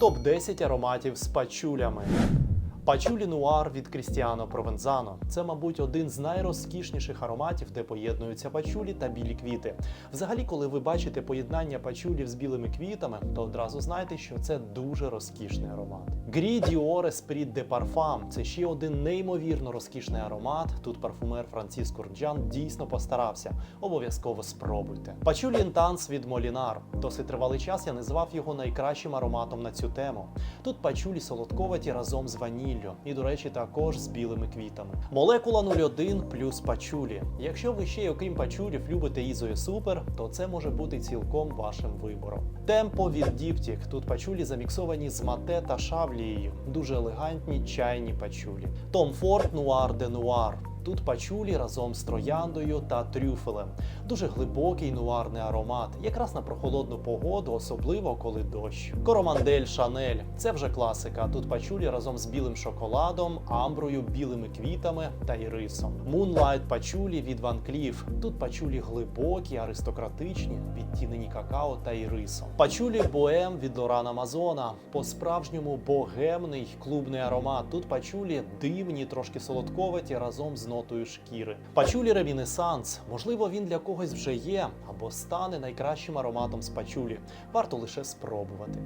Топ 10 ароматів з пачулями. Пачулі нуар від Крістіано Провензано. Це, мабуть, один з найрозкішніших ароматів, де поєднуються пачулі та білі квіти. Взагалі, коли ви бачите поєднання пачулів з білими квітами, то одразу знайте, що це дуже розкішний аромат. Грі Діоре Спріт де Парфам це ще один неймовірно розкішний аромат. Тут парфумер Франциско Рджан дійсно постарався. Обов'язково спробуйте. Пачулі Інтанс від Молінар. Досить тривалий час я називав його найкращим ароматом на цю тему. Тут пачулі солодковаті разом з ваніллю, і, до речі, також з білими квітами. Молекула 01 плюс пачулі. Якщо ви ще й окрім пачулів любите Ізоє Супер, то це може бути цілком вашим вибором. Темпо від Діптік. Тут пачулі заміксовані з мате та шавлією. Дуже елегантні чайні пачулі. Том Форд Нуар де Нуар. Тут пачулі разом з трояндою та трюфелем. Дуже глибокий нуарний аромат, якраз на прохолодну погоду, особливо коли дощ. Коромандель Шанель це вже класика. Тут пачулі разом з білим шоколадом, амброю, білими квітами та ірисом. Moonlight пачулі від Van Cleef. Тут пачулі глибокі, аристократичні, відтінені какао та ірисом. Пачулі Боем від Лорана Мазона. По-справжньому богемний клубний аромат. Тут пачулі дивні, трошки солодковаті разом з нотою шкіри. Пачулі Ревінесанс. Можливо, він для когось вже є або стане найкращим ароматом з пачулі. Варто лише спробувати.